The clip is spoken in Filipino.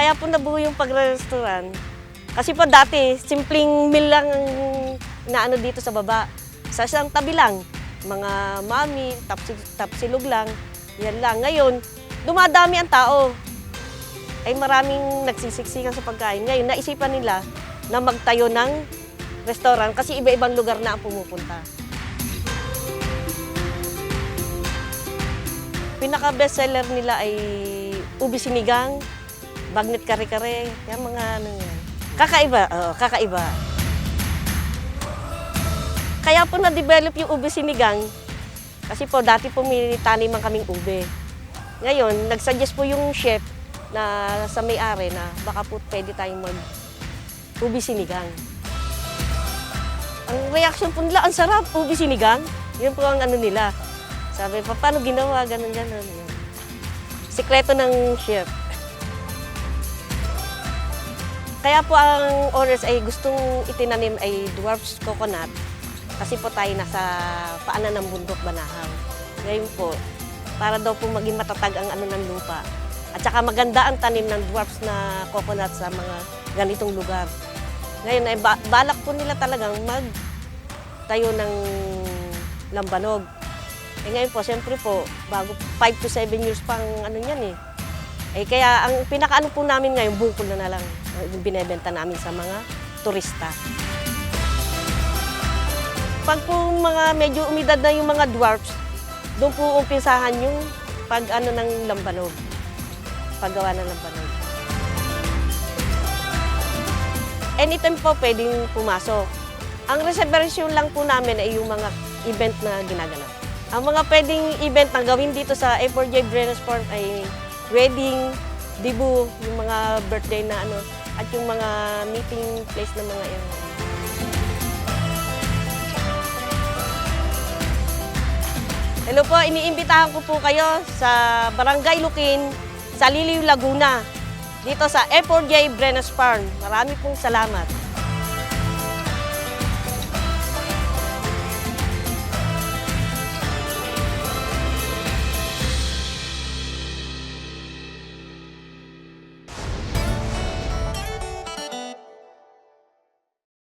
Kaya po nabuo yung pagre-restaurant. Kasi po dati, simpleng meal lang ang naano dito sa baba. Sa isang tabi lang, mga mami, tapsi, tapsilog lang, yan lang. Ngayon, dumadami ang tao. Ay maraming nagsisiksikan sa pagkain. Ngayon, naisipan nila na magtayo ng restaurant kasi iba-ibang lugar na ang pumupunta. Pinaka bestseller nila ay ubi sinigang, bagnet kare-kare, yan mga ano yan. Kakaiba, oo, kakaiba. Kaya po na-develop yung ubi sinigang kasi po dati po may taniman kaming ube. Ngayon, nagsuggest po yung chef na sa may-ari na baka po pwede tayong mag ubi sinigang. Ang reaction po nila, ang sarap, ubi sinigang. Yun po ang ano nila. Sabi pa, paano ginawa, ganun, ganun. Sikreto ng chef. Kaya po ang owners ay gustong itinanim ay dwarfs coconut kasi po tayo nasa paanan ng bundok Banahaw. Ngayon po, para daw po maging matatag ang ano ng lupa. At saka maganda ang tanim ng dwarfs na coconut sa mga ganitong lugar. Ngayon ay ba- balak po nila talagang mag tayo ng lambanog. Eh ngayon po, siyempre po, bago 5 to 7 years pang ano yan eh. Eh kaya ang pinakaano po namin ngayon, bukol na na lang. Yung binebenta namin sa mga turista. Pag po mga medyo umidad na yung mga dwarfs, doon po umpisahan yung pag ano ng lambanog. Paggawa ng lambanog. Anytime po pwedeng pumasok. Ang reservation lang po namin ay yung mga event na ginaganap. Ang mga pwedeng event na gawin dito sa A4J Brenner Sport ay wedding, debut, yung mga birthday na ano, at yung mga meeting place na mga yan. Hello po, iniimbitahan ko po kayo sa Barangay Lukin, sa Liliw, Laguna, dito sa F4J Brenes Farm. Marami pong salamat.